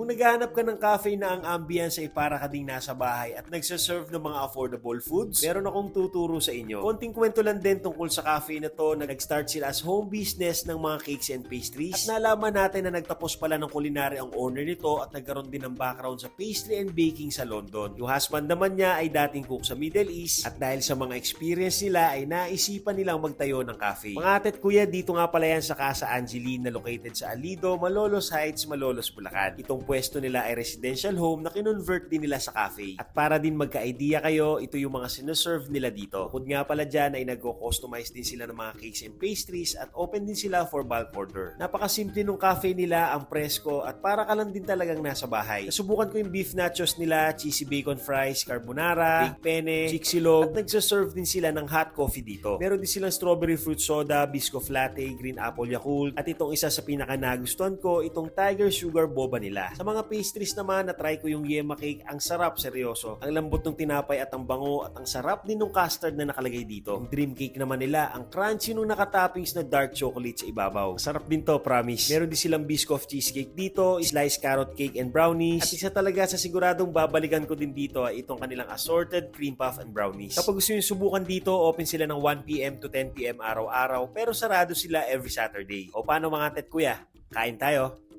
Kung naghahanap ka ng cafe na ang ambience ay para ka ding nasa bahay at nagsaserve ng mga affordable foods, meron akong tuturo sa inyo. Konting kwento lang din tungkol sa cafe na to na nag-start sila as home business ng mga cakes and pastries. At nalaman natin na nagtapos pala ng culinary ang owner nito at nagkaroon din ng background sa pastry and baking sa London. Yung husband naman niya ay dating cook sa Middle East at dahil sa mga experience nila ay naisipan nilang magtayo ng cafe. Mga ate at kuya, dito nga pala yan sa Casa Angeline na located sa Alido, Malolos Heights, Malolos, Bulacan. Itong pwesto nila ay residential home na kinonvert din nila sa cafe. At para din magka-idea kayo, ito yung mga sinoserve nila dito. Bukod nga pala dyan ay nagko-customize din sila ng mga cakes and pastries at open din sila for bulk order. Napakasimple nung cafe nila, ang presko at para ka lang din talagang nasa bahay. Nasubukan ko yung beef nachos nila, cheesy bacon fries, carbonara, big penne, chicxilog at nagsaserve din sila ng hot coffee dito. Meron din silang strawberry fruit soda, biscoff latte, green apple yakult at itong isa sa pinaka nagustuhan ko, itong tiger sugar boba nila. Sa mga pastries naman, na-try ko yung yema cake. Ang sarap, seryoso. Ang lambot ng tinapay at ang bango at ang sarap din ng custard na nakalagay dito. Yung dream cake naman nila, ang crunchy nung nakatoppings na dark chocolate sa ibabaw. Sarap din to, promise. Meron din silang biscoff cheesecake dito, sliced carrot cake and brownies. At isa talaga sa siguradong babalikan ko din dito ay itong kanilang assorted cream puff and brownies. Kapag gusto nyo subukan dito, open sila ng 1pm to 10pm araw-araw pero sarado sila every Saturday. O paano mga tet kuya? Kain tayo!